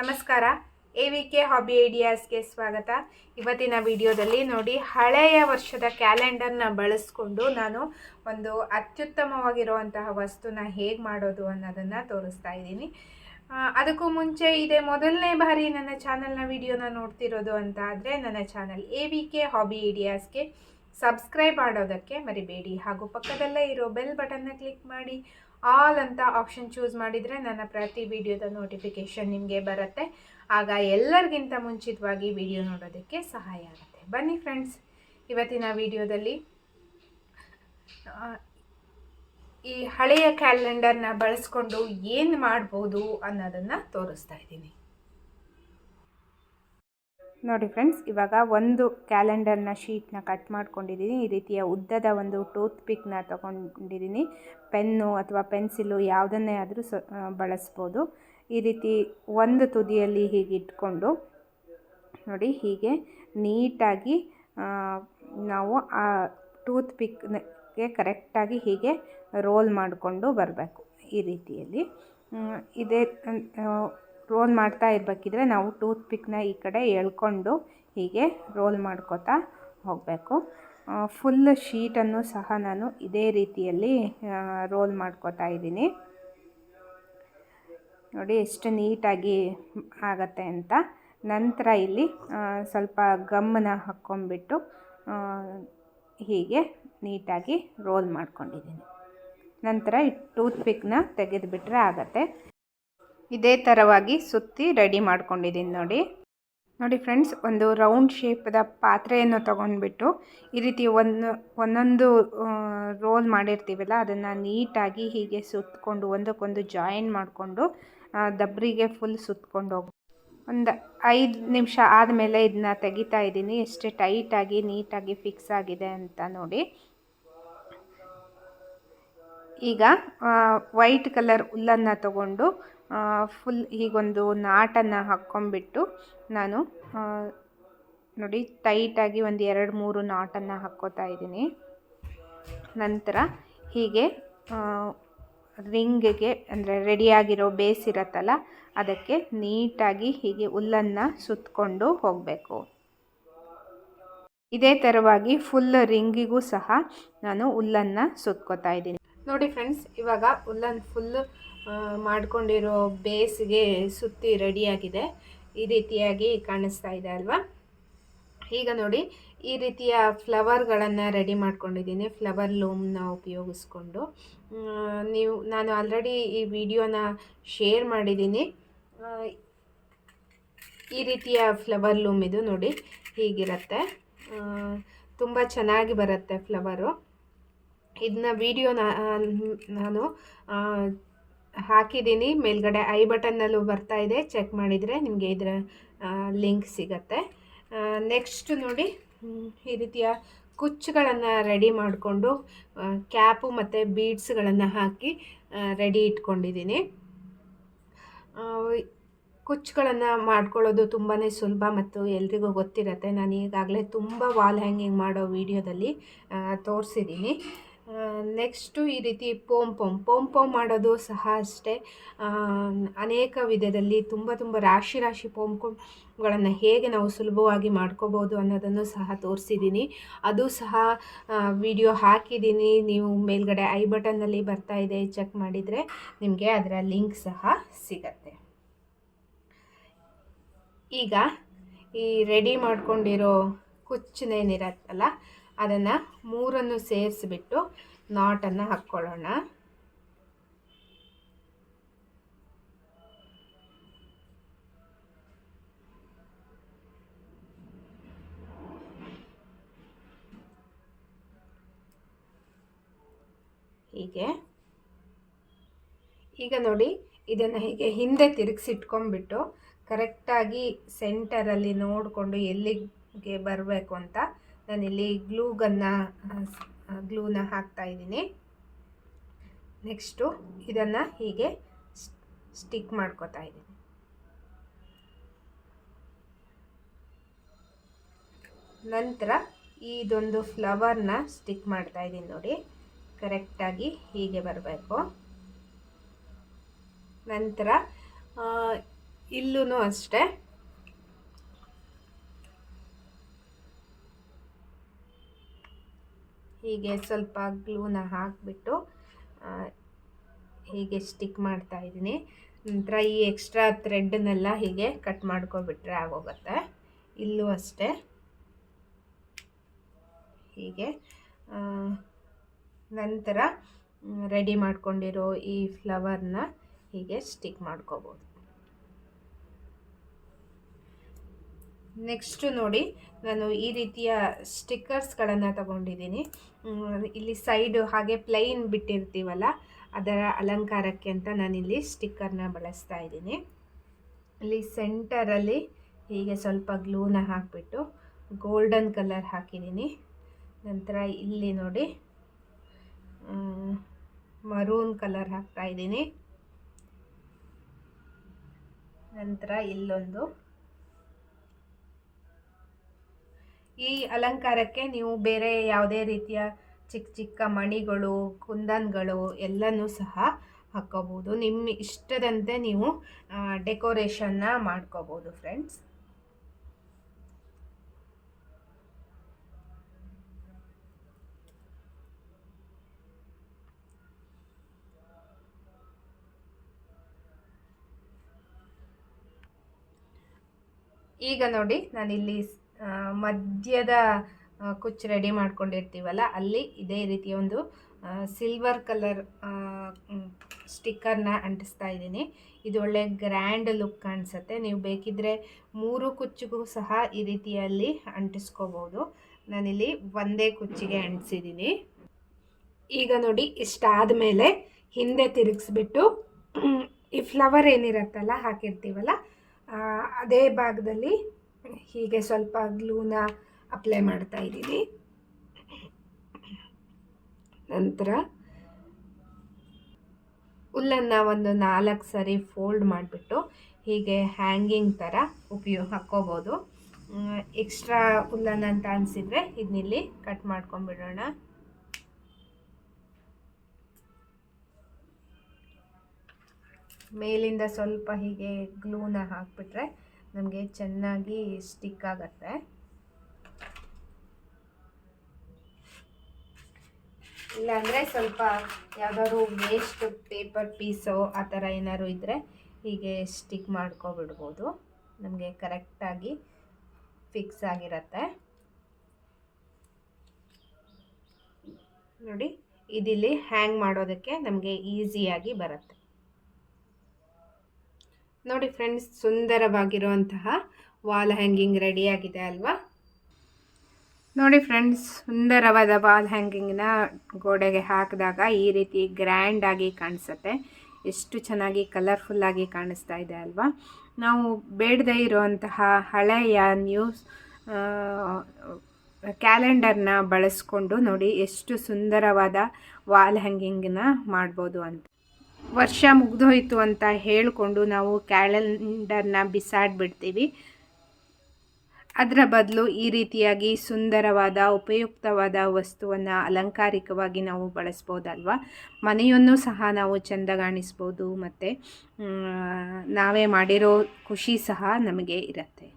ನಮಸ್ಕಾರ. A V K hobby ಐಡಿಯಾಸ್ಗೆ ಸ್ವಾಗತ. ಇವತ್ತಿನ ವಿಡಿಯೋದಲ್ಲಿ ನೋಡಿ ಹಳೆಯ ವರ್ಷದ ಕ್ಯಾಲೆಂಡರ್ನ ಬಳಸ್ಕೊಂಡು ನಾನು ಒಂದು ಅತ್ಯುತ್ತಮವಾಗಿರುವಂತಹ ವಸ್ತುನ ಹೇಗೆ ಮಾಡೋದು ಅನ್ನೋದನ್ನು ತೋರಿಸ್ತಾ ಇದ್ದೀನಿ. ಅದಕ್ಕೂ ಮುಂಚೆ ಇದೆ ಮೊದಲನೇ ಬಾರಿ ನನ್ನ ಚಾನಲ್ನ ವಿಡಿಯೋನ ನೋಡ್ತಿರೋದು ಅಂತ ಆದರೆ ನನ್ನ channel A V K hobby ಐಡಿಯಾಸ್ಗೆ subscribe ಮಾಡೋದಕ್ಕೆ ಮರಿಬೇಡಿ. ಹಾಗೂ ಪಕ್ಕದಲ್ಲೇ ಇರೋ ಬೆಲ್ ಬಟನ್ನ ಕ್ಲಿಕ್ ಮಾಡಿ. ಆಲ್ ಅಂತ ಆಪ್ಷನ್ ಚೂಸ್ ಮಾಡಿದರೆ ನನ್ನ ಪ್ರತಿ ವಿಡಿಯೋದ ನೋಟಿಫಿಕೇಷನ್ ನಿಮಗೆ ಬರುತ್ತೆ. ಆಗ ಎಲ್ಲರಿಗಿಂತ ಮುಂಚಿತವಾಗಿ ವಿಡಿಯೋ ನೋಡೋದಕ್ಕೆ ಸಹಾಯ ಆಗುತ್ತೆ. ಬನ್ನಿ ಫ್ರೆಂಡ್ಸ್, ಇವತ್ತಿನ ವಿಡಿಯೋದಲ್ಲಿ ಈ ಹಳೆಯ ಕ್ಯಾಲೆಂಡರ್ನ ಬಳಸ್ಕೊಂಡು ಏನು ಮಾಡ್ಬೋದು ಅನ್ನೋದನ್ನು ತೋರಿಸ್ತಾ ಇದ್ದೀನಿ. ನೋಡಿ ಫ್ರೆಂಡ್ಸ್, ಇವಾಗ ಒಂದು ಕ್ಯಾಲೆಂಡರ್ನ ಶೀಟ್ನ ಕಟ್ ಮಾಡ್ಕೊಂಡಿದ್ದೀನಿ. ಈ ರೀತಿಯ ಉದ್ದದ ಒಂದು ಟೂತ್ ಪಿಕ್ನ ತೊಗೊಂಡಿದ್ದೀನಿ. ಪೆನ್ನು ಅಥವಾ ಪೆನ್ಸಿಲು ಯಾವುದನ್ನೇ ಆದರೂ ಸ ಬಳಸ್ಬೋದು. ಈ ರೀತಿ ಒಂದು ತುದಿಯಲ್ಲಿ ಹೀಗೆ ಇಟ್ಕೊಂಡು, ನೋಡಿ ಹೀಗೆ ನೀಟಾಗಿ ನಾವು ಆ ಟೂತ್ ಪಿಕ್ಗೆ ಕರೆಕ್ಟಾಗಿ ಹೀಗೆ ರೋಲ್ ಮಾಡಿಕೊಂಡು ಬರಬೇಕು ಈ ರೀತಿಯಲ್ಲಿ. ಇದೇ ರೋಲ್ ಮಾಡ್ತಾ ಇರಬೇಕಿದ್ರೆ ನಾವು ಟೂತ್ ಪಿಕ್ನ ಈ ಕಡೆ ಎಳ್ಕೊಂಡು ಹೀಗೆ ರೋಲ್ ಮಾಡ್ಕೋತಾ ಹೋಗಬೇಕು. ಫುಲ್ ಶೀಟನ್ನು ಸಹ ನಾನು ಇದೇ ರೀತಿಯಲ್ಲಿ ರೋಲ್ ಮಾಡ್ಕೋತಾ ಇದ್ದೀನಿ. ನೋಡಿ ಎಷ್ಟು ನೀಟಾಗಿ ಆಗತ್ತೆ ಅಂತ. ನಂತರ ಇಲ್ಲಿ ಸ್ವಲ್ಪ ಗಮ್ಮನ ಹಾಕ್ಕೊಂಬಿಟ್ಟು ಹೀಗೆ ನೀಟಾಗಿ ರೋಲ್ ಮಾಡ್ಕೊಂಡಿದ್ದೀನಿ. ನಂತರ ಈ ಟೂತ್ ಪಿಕ್ನ ತೆಗೆದುಬಿಟ್ರೆ ಆಗತ್ತೆ. ಇದೇ ಥರವಾಗಿ ಸುತ್ತಿ ರೆಡಿ ಮಾಡ್ಕೊಂಡಿದ್ದೀನಿ ನೋಡಿ. ನೋಡಿ ಫ್ರೆಂಡ್ಸ್ ಒಂದು ರೌಂಡ್ ಶೇಪದ ಪಾತ್ರೆಯನ್ನು ತೊಗೊಂಡ್ಬಿಟ್ಟು ಈ ರೀತಿ ಒಂದು, ಒಂದೊಂದು ರೋಲ್ ಮಾಡಿರ್ತೀವಲ್ಲ, ಅದನ್ನು ನೀಟಾಗಿ ಹೀಗೆ ಸುತ್ತಕೊಂಡು ಒಂದಕ್ಕೊಂದು ಜಾಯಿನ್ ಮಾಡಿಕೊಂಡು ದಬ್ರಿಗೆ ಫುಲ್ ಸುತ್ತಕೊಂಡು ಹೋಗಿ. ಒಂದು ಐದು ನಿಮಿಷ ಆದಮೇಲೆ ಇದನ್ನ ತೆಗಿತಾ ಇದ್ದೀನಿ. ಎಷ್ಟು ಟೈಟಾಗಿ ನೀಟಾಗಿ ಫಿಕ್ಸ್ ಆಗಿದೆ ಅಂತ ನೋಡಿ. ಈಗ ವೈಟ್ ಕಲರ್ ಹುಲ್ಲನ್ನು ತಗೊಂಡು ಫುಲ್ ಹೀಗೊಂದು ನಾಟನ್ನು ಹಾಕ್ಕೊಂಬಿಟ್ಟು ನಾನು ನೋಡಿ ಟೈಟಾಗಿ ಒಂದು ಎರಡು ಮೂರು ನಾಟನ್ನು ಹಾಕ್ಕೋತಾ ಇದ್ದೀನಿ. ನಂತರ ಹೀಗೆ ರಿಂಗ್ಗೆ ಅಂದರೆ ರೆಡಿಯಾಗಿರೋ ಬೇಸ್ ಇರತ್ತಲ್ಲ, ಅದಕ್ಕೆ ನೀಟಾಗಿ ಹೀಗೆ ಹುಲ್ಲನ್ನು ಸುತ್ತಕೊಂಡು ಹೋಗಬೇಕು. ಇದೇ ಥರವಾಗಿ ಫುಲ್ ರಿಂಗಿಗೂ ಸಹ ನಾನು ಹುಲ್ಲನ್ನು ಸುತ್ಕೋತಾ ಇದ್ದೀನಿ. ನೋಡಿ ಫ್ರೆಂಡ್ಸ್, ಇವಾಗ ಉಲ್ಲನ್ ಫುಲ್ ಮಾಡ್ಕೊಂಡಿರೋ ಬೇಸ್ಗೆ ಸುತ್ತಿ ರೆಡಿಯಾಗಿದೆ ಈ ರೀತಿಯಾಗಿ ಕಾಣಿಸ್ತಾ ಇದೆ ಅಲ್ವಾ? ಈಗ ನೋಡಿ, ಈ ರೀತಿಯ ಫ್ಲವರ್ಗಳನ್ನು ರೆಡಿ ಮಾಡ್ಕೊಂಡಿದ್ದೀನಿ. ಫ್ಲವರ್ ಲೂಮ್ನ ಉಪಯೋಗಿಸ್ಕೊಂಡು. ನೀವು, ನಾನು ಆಲ್ರೆಡಿ ಈ ವಿಡಿಯೋನ ಶೇರ್ ಮಾಡಿದ್ದೀನಿ. ಈ ರೀತಿಯ ಫ್ಲವರ್ ಲೂಮ್ ಇದು ನೋಡಿ, ಹೀಗಿರುತ್ತೆ. ತುಂಬ ಚೆನ್ನಾಗಿ ಬರುತ್ತೆ ಫ್ಲವರು ಇದನ್ನ ವಿಡಿಯೋ ನಾನು ಹಾಕಿದ್ದೀನಿ. ಮೇಲ್ಗಡೆ ಐ ಬಟನ್ನಲ್ಲೂ ಬರ್ತಾ ಇದೆ. ಚೆಕ್ ಮಾಡಿದರೆ ನಿಮಗೆ ಇದರ ಲಿಂಕ್ ಸಿಗತ್ತೆ. ನೆಕ್ಸ್ಟ್ ನೋಡಿ ಈ ರೀತಿಯ ಕುಚ್ಚುಗಳನ್ನು ರೆಡಿ ಮಾಡಿಕೊಂಡು ಕ್ಯಾಪು ಮತ್ತು ಬೀಡ್ಸ್ಗಳನ್ನು ಹಾಕಿ ರೆಡಿ ಇಟ್ಕೊಂಡಿದ್ದೀನಿ. ಕುಚ್ಚುಗಳನ್ನು ಮಾಡ್ಕೊಳ್ಳೋದು ತುಂಬಾ ಸುಲಭ ಮತ್ತು ಎಲ್ರಿಗೂ ಗೊತ್ತಿರತ್ತೆ. ನಾನು ಈಗಾಗಲೇ ತುಂಬ ವಾಲ್ ಹ್ಯಾಂಗಿಂಗ್ ಮಾಡೋ ವಿಡಿಯೋದಲ್ಲಿ ತೋರಿಸಿದ್ದೀನಿ. ನೆಕ್ಸ್ಟು ಈ ರೀತಿ ಪೋಮ್ ಪೋಮ್ ಪೋಮ್ ಪೋಮ್ ಮಾಡೋದು ಸಹ ಅಷ್ಟೇ. ಅನೇಕ ವಿಧದಲ್ಲಿ ತುಂಬ ತುಂಬ ರಾಶಿ ರಾಶಿ ಪೋಮ್ ಪೋಮ್ಗಳನ್ನು ಹೇಗೆ ನಾವು ಸುಲಭವಾಗಿ ಮಾಡ್ಕೋಬೋದು ಅನ್ನೋದನ್ನು ಸಹ ತೋರಿಸಿದ್ದೀನಿ ಅದು ಸಹ ವಿಡಿಯೋ ಹಾಕಿದ್ದೀನಿ ನೀವು ಮೇಲ್ಗಡೆ ಐ ಬಟನ್ನಲ್ಲಿ ಬರ್ತಾ ಇದೆ, ಚೆಕ್ ಮಾಡಿದರೆ ನಿಮಗೆ ಅದರ ಲಿಂಕ್ ಸಹ ಸಿಗತ್ತೆ. ಈಗ ಈ ರೆಡಿ ಮಾಡ್ಕೊಂಡಿರೋ ಕುಚ್ಚನೇನಿರತ್ತಲ್ಲ ಅದನ್ನು ಮೂರನ್ನು ಸೇರಿಸ್ಬಿಟ್ಟು ನಾಟನ್ನು ಹಾಕ್ಕೊಳ್ಳೋಣ. ಹೀಗೆ. ಈಗ ನೋಡಿ, ಇದನ್ನು ಹೀಗೆ ಹಿಂದೆ ತಿರುಗಿಸಿಟ್ಕೊಂಡ್ಬಿಟ್ಟು ಕರೆಕ್ಟಾಗಿ ಸೆಂಟರಲ್ಲಿ ನೋಡಿಕೊಂಡು ಎಲ್ಲಿಗೆ ಬರಬೇಕು ಅಂತ ನಾನಿಲ್ಲಿ ಗ್ಲೂಗನ್ನು ಗ್ಲೂನ ಹಾಕ್ತಾ ಇದ್ದೀನಿ. ನೆಕ್ಸ್ಟು ಇದನ್ನು ಹೀಗೆ ಸ್ಟಿಕ್ ಮಾಡ್ಕೋತಾ ಇದ್ದೀನಿ. ನಂತರ ಇದೊಂದು ಫ್ಲವರ್ನ ಸ್ಟಿಕ್ ಮಾಡ್ತಾ ಇದ್ದೀನಿ ನೋಡಿ. ಕರೆಕ್ಟಾಗಿ ಹೀಗೆ ಬರಬೇಕು. ನಂತರ ಇಲ್ಲೂ ಅಷ್ಟೇ. ಹೀಗೆ ಸ್ವಲ್ಪ ಗ್ಲೂನ ಹಾಕಿಬಿಟ್ಟು ಹೀಗೆ ಸ್ಟಿಕ್ ಮಾಡ್ತಾ ಇದ್ದೀನಿ. ನಂತರ ಈ ಎಕ್ಸ್ಟ್ರಾ ಥ್ರೆಡ್ನೆಲ್ಲ ಹೀಗೆ ಕಟ್ ಮಾಡ್ಕೊಬಿಟ್ರೆ ಆಗೋಗುತ್ತೆ. ಇಲ್ಲೂ ಅಷ್ಟೇ. ಹೀಗೆ ನಂತರ, ರೆಡಿ ಮಾಡ್ಕೊಂಡಿರೋ ಈ ಫ್ಲವರ್ನ ಹೀಗೆ ಸ್ಟಿಕ್ ಮಾಡ್ಕೋಬೋದು. ನೆಕ್ಸ್ಟು ನೋಡಿ, ನಾನು ಈ ರೀತಿಯ ಸ್ಟಿಕ್ಕರ್ಸ್ಗಳನ್ನು ತಗೊಂಡಿದ್ದೀನಿ. ಇಲ್ಲಿ ಸೈಡು ಹಾಗೆ ಪ್ಲೈನ್ ಬಿಟ್ಟಿರ್ತೀವಲ್ಲ, ಅದರ ಅಲಂಕಾರಕ್ಕೆ ಅಂತ ನಾನಿಲ್ಲಿ ಸ್ಟಿಕ್ಕರ್ನ ಬಳಸ್ತಾ ಇದ್ದೀನಿ. ಇಲ್ಲಿ ಸೆಂಟರಲ್ಲಿ ಹೀಗೆ ಸ್ವಲ್ಪ ಗ್ಲೂನ ಹಾಕಿಬಿಟ್ಟು ಗೋಲ್ಡನ್ ಕಲರ್ ಹಾಕಿದ್ದೀನಿ. ನಂತರ ಇಲ್ಲಿ ನೋಡಿ ಮರೂನ್ ಕಲರ್ ಹಾಕ್ತಾ ಇದ್ದೀನಿ. ನಂತರ ಇಲ್ಲೊಂದು ಈ ಅಲಂಕಾರಕ್ಕೆ ನೀವು ಬೇರೆ ಯಾವುದೇ ರೀತಿಯ ಚಿಕ್ಕ ಚಿಕ್ಕ ಮಣಿಗಳು, ಕುಂದನ್ಗಳು ಎಲ್ಲನೂ ಸಹ ಹಾಕ್ಕೋಬೋದು. ನಿಮ್ಮ ಇಷ್ಟದಂತೆ ನೀವು ಡೆಕೋರೇಷನ್ನ ಮಾಡ್ಕೋಬೋದು ಫ್ರೆಂಡ್ಸ್ ಈಗ ನೋಡಿ ನಾನಿಲ್ಲಿ ಮಧ್ಯದ ಕುಚ್ಚು ರೆಡಿ ಮಾಡ್ಕೊಂಡಿರ್ತೀವಲ್ಲ, ಅಲ್ಲಿ ಇದೇ ರೀತಿಯ ಒಂದು ಸಿಲ್ವರ್ ಕಲರ್ ಸ್ಟಿಕ್ಕರ್ನ ಅಂಟಿಸ್ತಾ ಇದ್ದೀನಿ. ಇದು ಒಳ್ಳೆ ಗ್ರ್ಯಾಂಡ್ ಲುಕ್ ಕಾಣಿಸುತ್ತೆ. ನೀವು ಬೇಕಿದ್ದರೆ ಮೂರು ಕುಚ್ಚಿಗೂ ಸಹ ಈ ರೀತಿಯಲ್ಲಿ ಅಂಟಿಸ್ಕೋಬೋದು. ನಾನಿಲ್ಲಿ ಒಂದೇ ಕುಚ್ಚಿಗೆ ಅಂಟಿಸಿದ್ದೀನಿ. ಈಗ ನೋಡಿ ಇಷ್ಟಾದ ಮೇಲೆ ಹಿಂದೆ ತಿರುಗಿಸ್ಬಿಟ್ಟು, ಈ ಫ್ಲವರ್ ಏನಿರುತ್ತಲ್ಲ, ಹಾಕಿರ್ತೀವಲ್ಲ ಅದೇ ಭಾಗದಲ್ಲಿ ಹೀಗೆ ಸ್ವಲ್ಪ ಗ್ಲೂನ ಅಪ್ಲೈ ಮಾಡ್ತಾ ಇದ್ದೀನಿ. ನಂತರ ಹುಲ್ಲನ್ನು ಒಂದು ನಾಲ್ಕು ಸರಿ ಫೋಲ್ಡ್ ಮಾಡಿಬಿಟ್ಟು ಹೀಗೆ ಹ್ಯಾಂಗಿಂಗ್ ಥರ ಉಪಯೋಗ ಹಾಕ್ಕೋಬೋದು. ಎಕ್ಸ್ಟ್ರಾ ಹುಲ್ಲನ್ನು ಅಂತ ಅನಿಸಿದರೆ ಇದನ್ನಿಲ್ಲಿ ಕಟ್ ಮಾಡ್ಕೊಂಬಿಡೋಣ ಮೇಲಿಂದ ಸ್ವಲ್ಪ ಹೀಗೆ ಗ್ಲೂನ ಹಾಕಿಬಿಟ್ರೆ ನಮಗೆ ಚೆನ್ನಾಗಿ ಸ್ಟಿಕ್ ಆಗುತ್ತೆ. ಇಲ್ಲಾಂದರೆ ಸ್ವಲ್ಪ ಯಾವ್ದಾದ್ರು ವೇಸ್ಟ್ ಪೇಪರ್ ಪೀಸು ಆ ಥರ ಏನಾದ್ರು ಇದ್ದರೆ ಹೀಗೆ ಸ್ಟಿಕ್ ಮಾಡ್ಕೊಬಿಡ್ಬೋದು. ನಮಗೆ ಕರೆಕ್ಟಾಗಿ ಫಿಕ್ಸ್ ಆಗಿರತ್ತೆ. ನೋಡಿ, ಇದಿಲ್ಲಿ ಹ್ಯಾಂಗ್ ಮಾಡೋದಕ್ಕೆ ನಮಗೆ ಈಸಿಯಾಗಿ ಬರುತ್ತೆ. ನೋಡಿ ಫ್ರೆಂಡ್ಸ್ ಸುಂದರವಾಗಿರುವಂತಹ ವಾಲ್ ಹ್ಯಾಂಗಿಂಗ್ ರೆಡಿಯಾಗಿದೆ ಅಲ್ವಾ? ನೋಡಿ ಫ್ರೆಂಡ್ಸ್ ಸುಂದರವಾದ ವಾಲ್ ಹ್ಯಾಂಗಿಂಗ್ನ ಗೋಡೆಗೆ ಹಾಕಿದಾಗ ಈ ರೀತಿ ಗ್ರ್ಯಾಂಡಾಗಿ ಕಾಣಿಸುತ್ತೆ. ಎಷ್ಟು ಚೆನ್ನಾಗಿ ಕಲರ್ಫುಲ್ಲಾಗಿ ಕಾಣಿಸ್ತಾ ಇದೆ ಅಲ್ವಾ? ನಾವು ಬೇಡದೇ ಇರುವಂತಹ ಹಳೆಯ ನ್ಯೂಸ್ ಕ್ಯಾಲೆಂಡರ್ನ ಬಳಸ್ಕೊಂಡು ನೋಡಿ ಎಷ್ಟು ಸುಂದರವಾದ ವಾಲ್ ಹ್ಯಾಂಗಿಂಗ್ನ ಮಾಡ್ಬೋದು ಅಂತ. ವರ್ಷ ಮುಗಿದೋಯ್ತು ಅಂತ ಹೇಳಿಕೊಂಡು ನಾವು ಕ್ಯಾಲೆಂಡರ್ನ ಬಿಸಾಡಿಬಿಡ್ತೀವಿ. ಅದರ ಬದಲು ಈ ರೀತಿಯಾಗಿ ಸುಂದರವಾದ, ಉಪಯುಕ್ತವಾದ ವಸ್ತುವನ್ನು ಅಲಂಕಾರಿಕವಾಗಿ ನಾವು ಬಳಸ್ಬೋದಲ್ವಾ? ಮನೆಯನ್ನು ಸಹ ನಾವು ಚೆಂದಗಾಣಿಸ್ಬೋದು, ಮತ್ತು ನಾವೇ ಮಾಡಿರೋ ಖುಷಿ ಸಹ ನಮಗೆ ಇರುತ್ತೆ.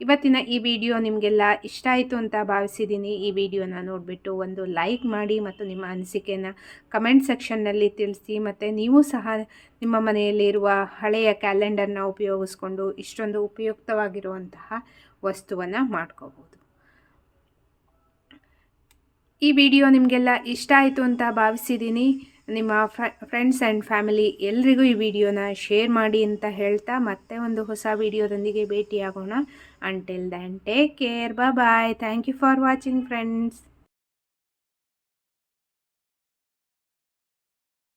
ಇವತ್ತಿನ ಈ ವಿಡಿಯೋ ನಿಮಗೆಲ್ಲ ಇಷ್ಟ ಆಯಿತು ಅಂತ ಭಾವಿಸಿದ್ದೀನಿ. ಈ ವಿಡಿಯೋನ ನೋಡಿಬಿಟ್ಟು ಒಂದು ಲೈಕ್ ಮಾಡಿ ಮತ್ತು ನಿಮ್ಮ ಅನಿಸಿಕೆಯನ್ನು ಕಮೆಂಟ್ ಸೆಕ್ಷನ್ನಲ್ಲಿ ತಿಳಿಸಿ ಮತ್ತು ನೀವು ಸಹ ನಿಮ್ಮ ಮನೆಯಲ್ಲಿರುವ ಹಳೆಯ ಕ್ಯಾಲೆಂಡರ್ನ ಉಪಯೋಗಿಸ್ಕೊಂಡು ಇಷ್ಟೊಂದು ಉಪಯುಕ್ತವಾಗಿರುವಂತಹ ವಸ್ತುವನ್ನು ಮಾಡ್ಕೋಬೋದು. ಈ ವಿಡಿಯೋ ನಿಮಗೆಲ್ಲ ಇಷ್ಟ ಆಯಿತು ಅಂತ ಭಾವಿಸಿದ್ದೀನಿ. ನಿಮ್ಮ ಫ್ರೆಂಡ್ಸ್ ಆ್ಯಂಡ್ ಫ್ಯಾಮಿಲಿ ಎಲ್ರಿಗೂ ಈ ವಿಡಿಯೋನ ಶೇರ್ ಮಾಡಿ ಅಂತ ಹೇಳ್ತಾ ಮತ್ತೆ ಒಂದು ಹೊಸ ವಿಡಿಯೋದೊಂದಿಗೆ ಭೇಟಿಯಾಗೋಣ. Until then take care bye thank you for watching friends